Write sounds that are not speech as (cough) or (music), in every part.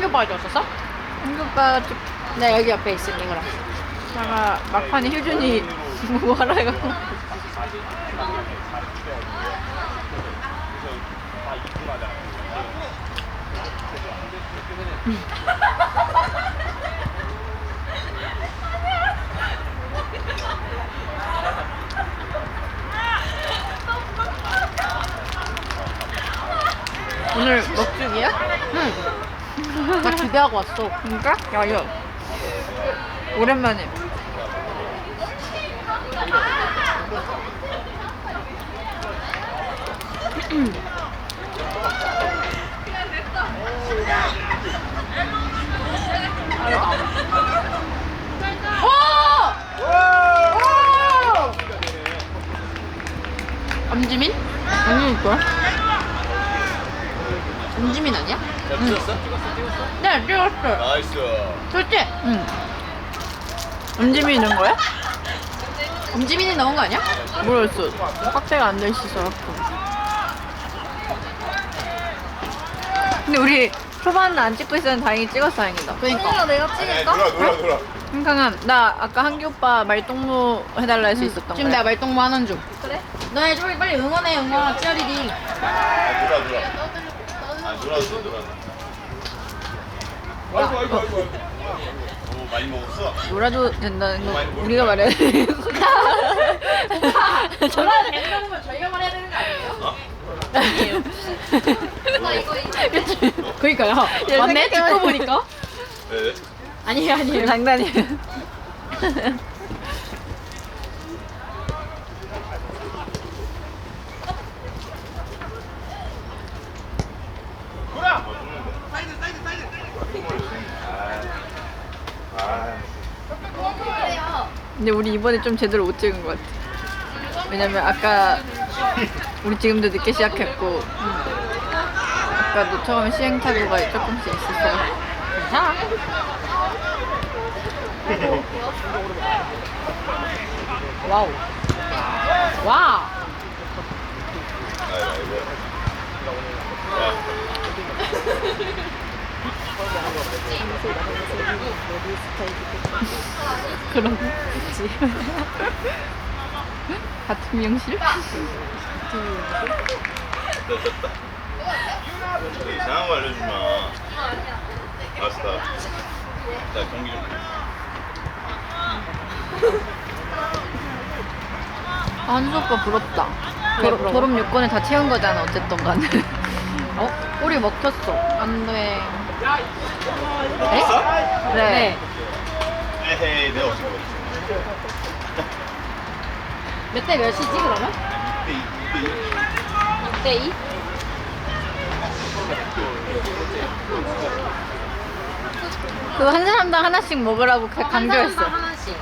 오빠가 줬었어? 좀, 네, 여기 옆에 있으니, 그럼. 내가 막판에 효준이 뭐 하라 해갖고. 오늘 먹죽이야? 응. 나 기대하고 왔어. 그러니까? 야, 야. 오랜만에. 엄지민? 아니니까. 엄지민 아니야? 잘 찍었어? 네, 찍었어. 나이스. 좋지? 응. 음짐이 있는 거야? 엄지민이 넣은 거 아니야? 모르겠어. 확대가 안돼 있어서. 근데 우리 초반은 안 찍고 있었는데 다행히 찍었어, 다행이다. 그러니까. 내가 아니, 돌아, 돌아, 돌아. 흥강아, 나 아까 한기 오빠 말동무 해달라 해서 있었던 지금 거야. 내가 말동무 하는 중. 그래? 너네 좀 빨리 응원해, 응원. 찌어리디. 아, 돌아, 돌아. 아, 돌아, 돌아, 돌아. 아이고, 아이고, 아이고. 오, 많이 먹었어? 놀아도 된다는 거 우리가 말해야 돼. 전화 (laughs) 된다는 건 저희가 말해야 되는 거 아니에요? 어? 아니에요. (laughs) 그치? 그니까요. 맞네, 듣고 보니까. 네. 아니에요, 아니에요. 장난이에요. (laughs) 돌아! 사이드, 사이드, 사이드. 아, 아. 근데 우리 이번에 좀 제대로 못 찍은 것 같아. 왜냐면 아까 우리 지금도 늦게 시작했고 아까도 처음에 시행착오가 조금씩 있었어요. 자. 와우. 와우. (laughs) 아이고, 아이고. 그럼 그치. 같은 미용실? 됐다, 됐다. 너 이상한 거 알려주지 마. 알았어. 나 경기 좀. 아, 한수 오빠 부럽다. 부러워? 졸업 요건을 다 채운 거잖아, 어쨌든 간에. (laughs) 어? 꼬리 먹혔어. 안 돼. 먹었어? 네. 에헤이, 내가 어떻게 먹었지? 몇 대 몇이지, 그러면? 이때, 이때. 6대 2? 그거 한 사람당 하나씩 먹으라고 가- 강조했어. 하나씩.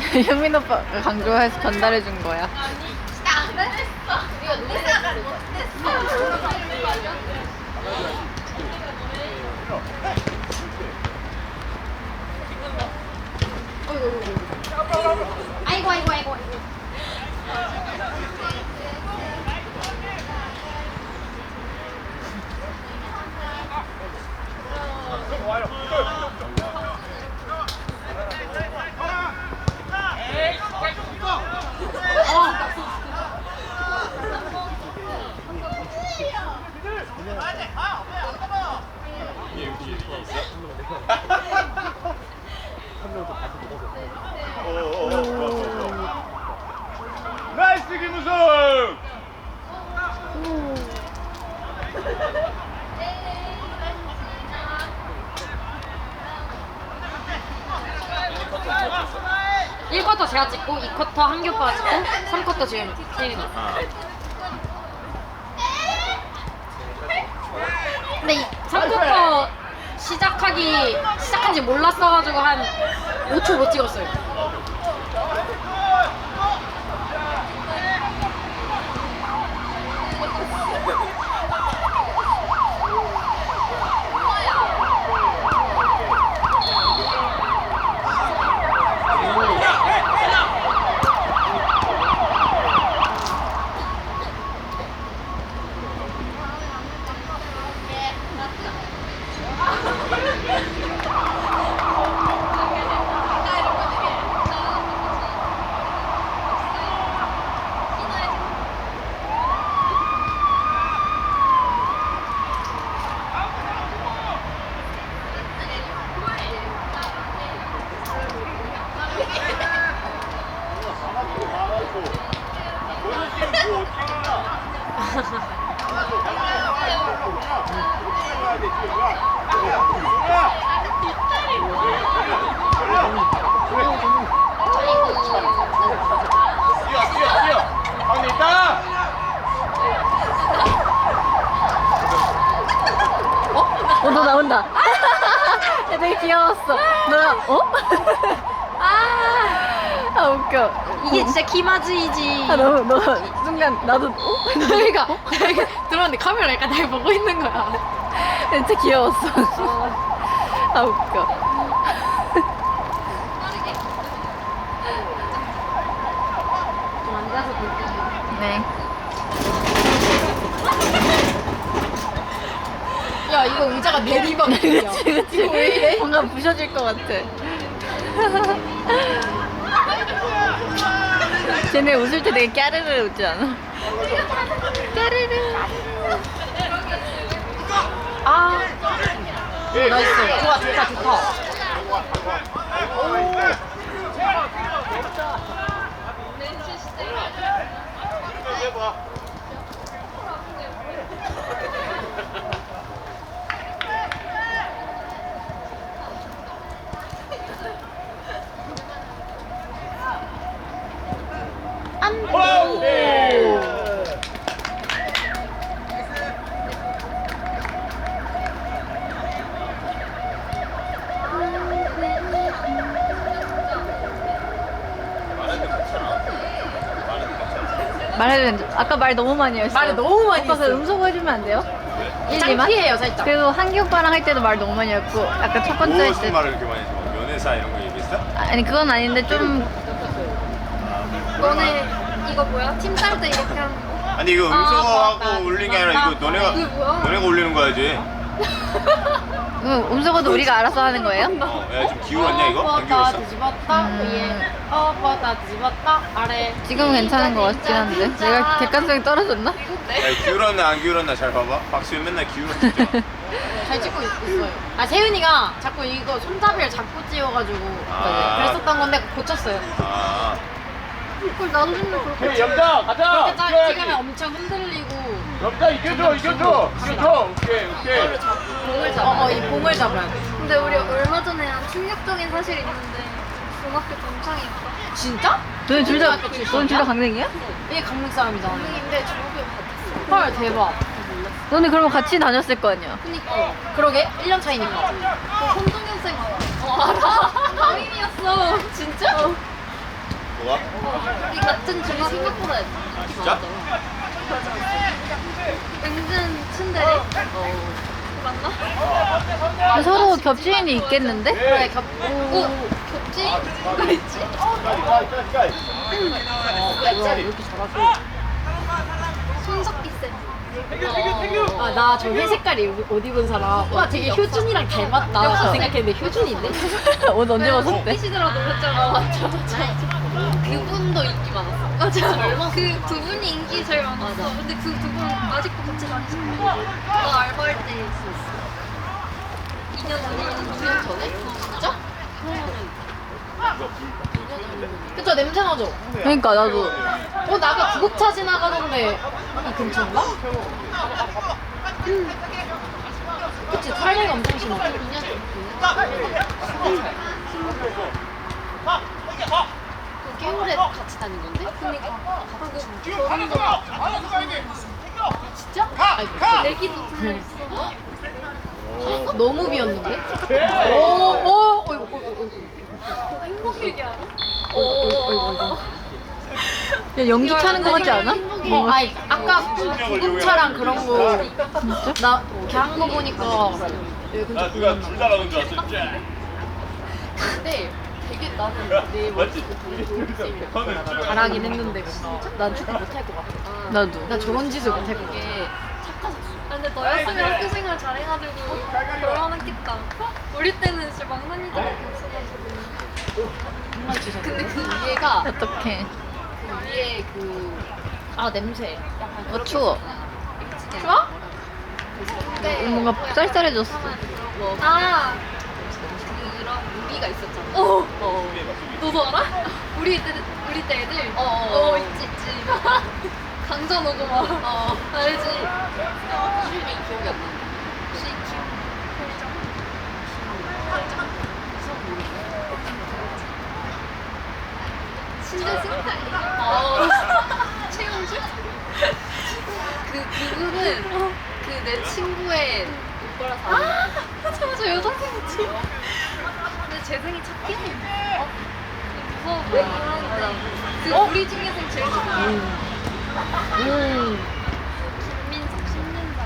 (laughs) 현민 오빠가 강조해서 전달해 준 거야. 아이고, 아이고, 아이고. 나이스 김우성! 일 1쿼터 제가 찍고, 2쿼터 한기 오빠가 찍고, 3쿼터 지금 세윤이. 아, 근데 이 3쿼터 시작하기, 시작한지 몰랐어가지고 한 5초 못 찍었어요. 야, 되게 귀여웠어. 너, 어? 아 아, 웃겨. 이게 진짜 키마즈이지. 아, 너무, 너, 순간, 나도, 어? 그러니까 내가 들어왔는데 카메라가 약간 날 보고 있는 거야. 진짜 귀여웠어. 아, 웃겨. 네. 야 이거 의자가 내리막이야. (laughs) 그치, 그치. 뭔가 부셔질 것 같아. (laughs) 쟤네 웃을 때 되게 까르르 웃지 않아? 까르르. 아 나이스. 좋아 좋다 좋다. 말해도 된다. 아까 말 너무 많이 했어. 말을 너무 많이 오빠가 했어. 음소거 해주면 안 돼요? 1, 창피해요 살짝. 그리고 한기 오빠랑 할 때도 말 너무 많이 했고 아까 첫 번째 할 무슨 때 말을 이렇게 많이 했어 연애사 이런 거 얘기했어? 아니 그건 아닌데 좀 너네 이거 뭐야? 팀짤때 이렇게 하는 거? 아니 이거 맞다, 음소거하고 올린 게 아니라 이거 너네가 이게 뭐야? 너네가 올리는 거야지 그 음소거도 우리가 알아서 하는 거예요? 어, 야좀 기울었냐 이거? 안 뻗다 기울었어? 뒤집었다 음. 위에 어 뻗다 뒤집었다 아래 지금은 괜찮은 것 같긴 한데 내가 객관성이 떨어졌나? 야 기울었나 안 기울었나 잘 봐봐 박수현 맨날 기울었지 (laughs) 잘 찍고 있- 있어요. 아 세윤이가 자꾸 이거 손잡이를 잡고 찍어가지고 아. 그랬었던 건데 고쳤어요. 아 그걸 나도 좀 그렇게 염자 가자 그렇게 짜- 이겨야지 찍으면 엄청 흔들리고 염자 이겨줘 이겨줘 이겨줘 오케이 오케이 봉을 잡아. 어, 어, 이 봉을 잡아야 돼. 근데 우리 얼마 전에 한 충격적인 사실이 있는데 중학교 동창이었어 진짜? 너네 둘다 출신이야? 너네 둘다 강릉이야? 이게 강릉 사람이잖아. 근데 중학교 같았어 헐 대박. 너네 그러면 같이 다녔을 거 아니야? 그니까 그러게 1년 차이니까. 그 손동현생 알아? 어 알아 담임이었어 진짜? 어. 뭐가? 우리 같은 중학교 생각보다 아 진짜? 은근 츤데레? 어 맞나? 근데 서로 겹치인이 있겠는데? 그래 겹. 어 겹지? 누가 있지? 뭐야 왜 이렇게 잘하지? 손석기 쌤 아 나 저 회색깔이 옷 입은 사람. 와 되게 효준이랑 닮았다. 생각했는데 효준인데? 옷 언제 벗었대? 웃기시더라 놀랐잖아 맞아 맞아 그분도 인기 많았어. 맞아. 그 두 분이 인기 제일 많았어. 근데 그 두 분 아직도 같이 다니시고 나 알바할 때 있었어. 2년 전에 2년 전에? 진짜? 그쵸 냄새 나죠? 그러니까 나도. 어 나가 구급차 지나가는데. 이 근처인가? 음. 그치 탈레가 엄청 심하지 2년 그 겨울에 같이 다닌 건데? 그니까 그 결혼도 진짜? 아이고 내기도 들려있어 어, 너무 비었는데? 오 오 어이구 어이구 어이구 행복 얘기 알아? 야, 연기 차는 거 같지 않아? 어 아이 아까 구급차랑 그런 거 나 이렇게 한 거 보니까 여기 근처 나 누가 둘 잘하는 줄 알았어 쟤. 근데 나는 내 맞지? 잘하긴 했는데 난 축구 못할 것 같아 나도 나 저런 짓을 못할 것 같아 게 착하셨어 근데 너였으면 학교 생활 잘해가지고 많겠다. 우리 때는 진짜 망나니들밖에 없어가지고. 근데 그 위에가 어떡해. 그 위에 그 아 냄새. 어, 추워. 좋아? 근데 뭔가 쌀쌀해졌어. 뭐 아. 무기가 있었잖아. 어. 어. 너도 알아? 우리 때 우리 때 애들. 어. 어, 있지 있지. (laughs) 강전 오고 막. 어. 알지. 이름이 기억이 안 나. 어. (laughs) 최영주? 그 그분은 그 내 친구의 오빠라서 아 맞아 여동생이지 근데 재승이 착해 어? 무서워 보이긴 하는데 그 우리 중에서 제일 착해 음. 김민석 신년장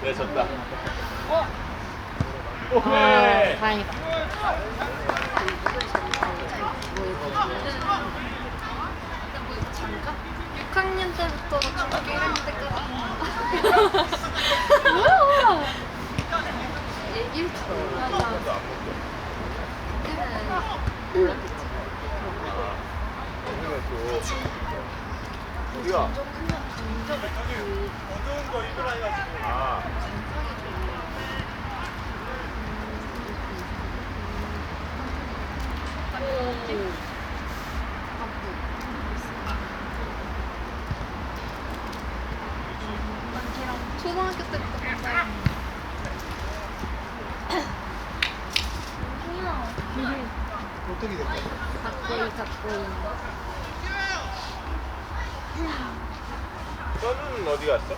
아네 졌다. 아, 오케이. 다행이다. 뭐 장가? 6학년 때부터 중학교 1학년 때까지 얘기를 들어 그때는 우리가 점점 크면 점점 그 어두운 거 입으라 해가지고. 초등학교 때부터 본다 어떻게 됐어? 닭고기 닭고기 너는 어디 갔어?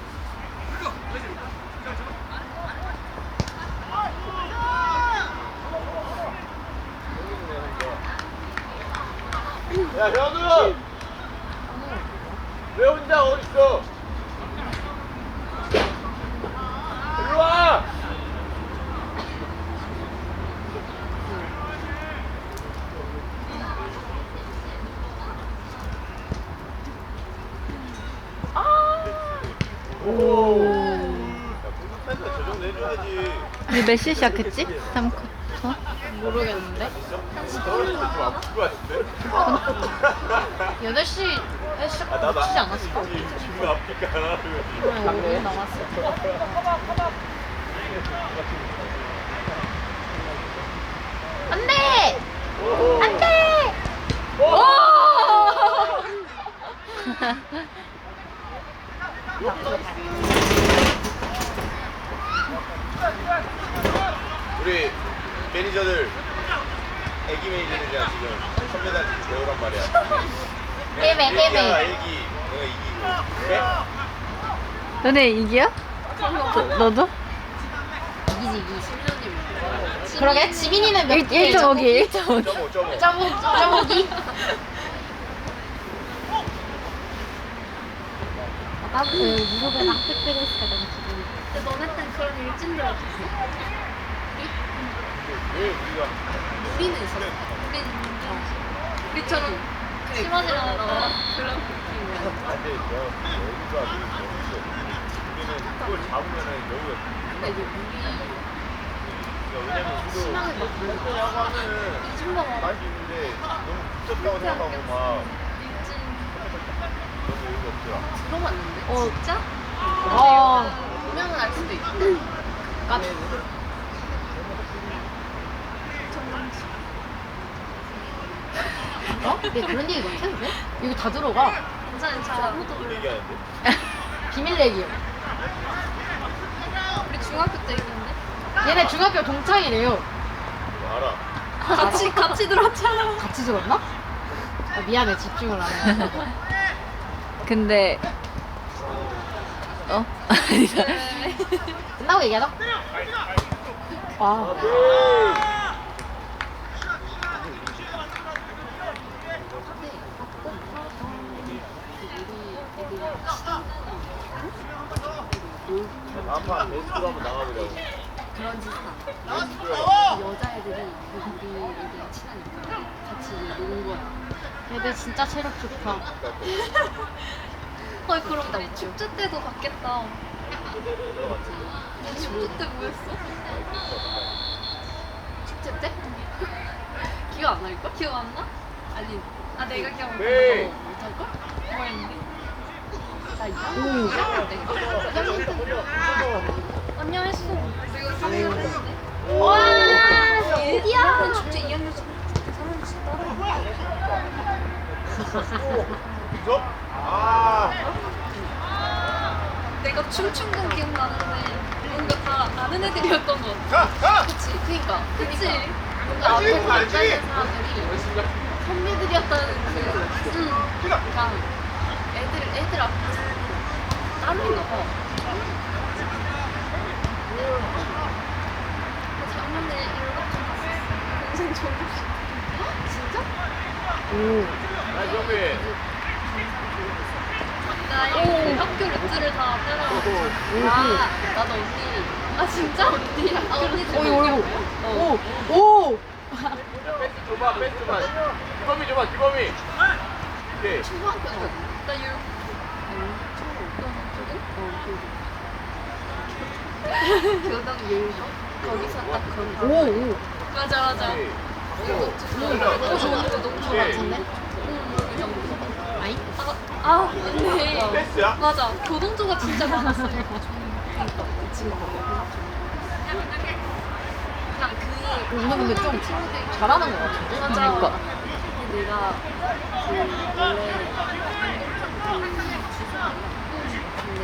야 현우! 왜 혼자 어딨어? 일로 와! 오. 야, 공격한테 저 정도 해줘야지. 우리 몇 시에 시작했지? 3컷. 어? 모르겠는데. 떨어질 때좀 아플 것 같은데? 8시 에 시작 아, 치지 않았을까? 지금 아프니까. 한 5분 남았어. 안 돼! 안 돼! 우리 매니저들 애기 매니저들이랑 지금 선배들한테 배우란 말이야. (laughs) 애매, 애기야, 애매. 애기. 내가 이기고. 그래? 너네 이기야? 너, 너도? 이기지, 이기지. 그러게, 지민이는 몇 1, 1.5기, 1.5기. 점오, 점오. 점오, 점오기? 아까 그 무릎에 학교 빼고 있을 때 너무 기분이. 근데 너네 땐 그런 일진들 없었어? 왜 우리가 우리는 있었어 우리는 우리처럼 심하진 않았다 그런 느낌이야 안돼 여기가 우리는 그걸 잡으면은 여기가 근데 이제 우리 왜냐면 우리도 심하게 막 야구 하면은 이준범 알아? 맛이 있는데 너무 붙였다고 생각하고 막 너무 여유가 없더라. 들어봤는데 어. 진짜? 아, 보면은 알 수도 있고 깜. 어? 얘 그런 얘기 못 해도 돼? 여기 다 들어가. 괜찮아 괜찮아 얘기하는데. 비밀 얘기요. 우리 중학교 때 얘기인데 얘네 중학교 동창이래요. 알아. 같이 같이 들었잖아 같이 들었나? 아, 미안해, 집중을 안 해. 근데, 어? 아니다. 끝나고 얘기하자. 아, 다음 판 베스트로 한번 나가보자고. 그런 짓 하. 여자애들 애들이 우리 애들이랑 친하니까 같이 노는 거야. 애들 진짜 체력 좋다. (laughs) 어 그럼 우리 축제 때도 갔겠다. 우리 축제 때 뭐였어? 축제 때? 기억 안 날걸? 기억 안 나? 아니 아 내가 기억 안 나. 네. 못할걸? 뭐였는 데? 나 2학년 1학년 때. 언니야 했어. 내가 3년 했는데. 와 어디야? 축제 2학년 사람 진짜 그죠? 아. 내가 춤춘 건 기억나는데 뭔가 다 아는 애들이었던 것 같아. 가, 가. 그치 그니까 그치? 뭔가 앞에 알지? 앉아있는 사람들이 알겠습니다. 선배들이었다는 그 응. 약간 애들 애들 앞에서 따로인가 봐. 작년에 일본 갔었어. 동생 졸업식. 진짜? 나 준비. 나이 학교 루트를 다 따라가고. 아 나도 언니 아 진짜? 언니. 아 언니 오, 이거. 어. 오! 오! 야, 패스 줘봐, 패스 줘봐. 기범이 줘봐, 기범이. 오케이. 초등학교 때 나 유. 교당 율도 거기서 딱 거기 오! 오! 맞아 맞아. 어 좋은 거 너무 좋은 거 같은데? 아이? 아, 아 근데 패스야? 맞아 교동조가 진짜 많았어. 그니까 그 친구 그냥 그 오늘 근데 좀 잘하는 것 같은데? 맞아. 그러니까. 근데 내가 그 원래 그 주소가 근데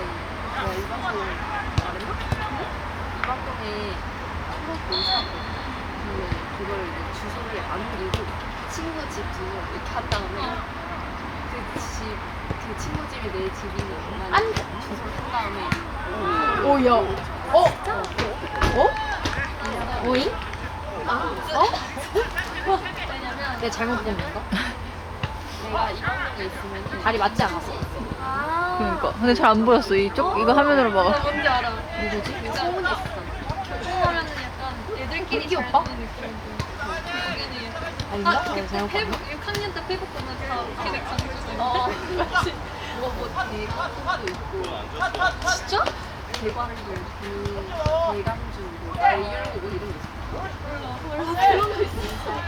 일반고 말했나? 이방동에 초등학교 있었거든 근데 그걸 이제 주소를 안 옮기고 친구 집 주소 이렇게 한 다음에 그 집, 그 친구 집이 내 집이면 안 주소를 한 다음에 오, 야. 어? 어? 오잉? 아, 어? 왜냐면 내가 잘못 본 건가? 내가 이방동에 있으면 다리 맞지 않았어. 아. 그러니까. 근데 잘 안 보였어. 이쪽, 이거 화면으로 나 봐가. 뭔지 알아. 누구지? 소문이 있었잖아 교통하면은 약간 애들끼리 잘 오빠? 노는. 여기는 아닌가? 아, 내가 그때 잘못 페북 6학년 때 페북 보면 다 걔네 강조죠. 어, 맞지. 뭐가 뭐 대강도 있고 진짜? 그 대강줄, 뭐 대율고 뭐 이런 거 있어. 몰라 몰라 그런 거 있어.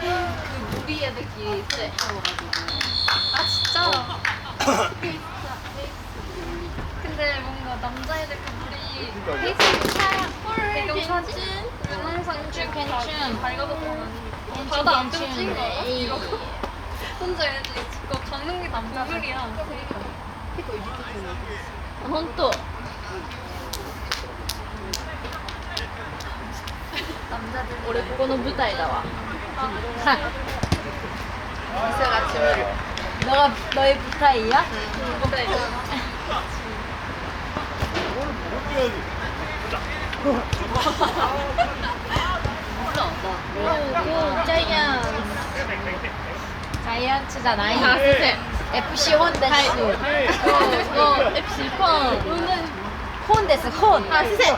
그 무리 애들끼리 세워가지고 아 진짜? 근데 뭔가 남자애들 둘이 그러니까요. 페이스북 촬영 배경 사진 영상 괜춘, 괜춘. 밝아보면 괜춘, 바다 안 괜춘. 찍은 거야? 에이. 이러고 혼자 애들 그거 강릉이 남자들이야. 피고 이렇게 혼 또. 남자들 俺ここの舞台だわ。 아, 이사가 춤을. 너가 너의 부타이야? 무대 몰라 나 고 자이언. 자이언츠잖아 아, 선생. FC 혼 데스 고 FC 폰. 오늘 혼 데스 혼 아, 선생.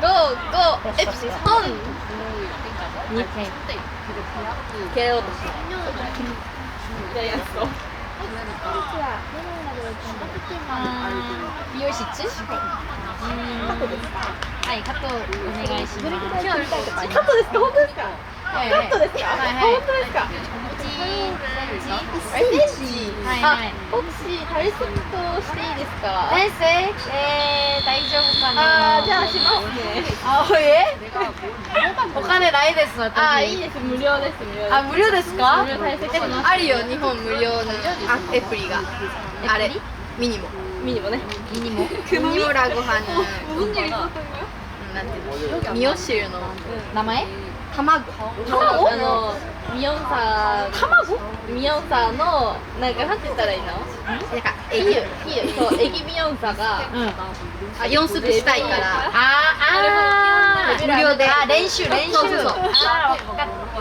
고, 고 FC 폰. 이렇게 개오. 아, 미요시츠? 用紙地加。はい、カットお願いします。カットですか、本当ですか？カットですか、本当ですか？はいはい、センチ、はいはい、クシー対していいですか？えー、大丈夫かな？あじゃあしますね。あおえ？お金ないです私。あいいです無料です無料あ無料ですか？無料あるよ日本無料のアプリがあれミニも。ミニもね。ミニも。ミニラゴハヌなんてミヨシュの名前卵卵あのミヨンサ卵ミヨンサのなんかなんて言ったらいいのなんかエギヒそうエギミヨンサがあ四スしたいからああ無料で練習練習そうそうそう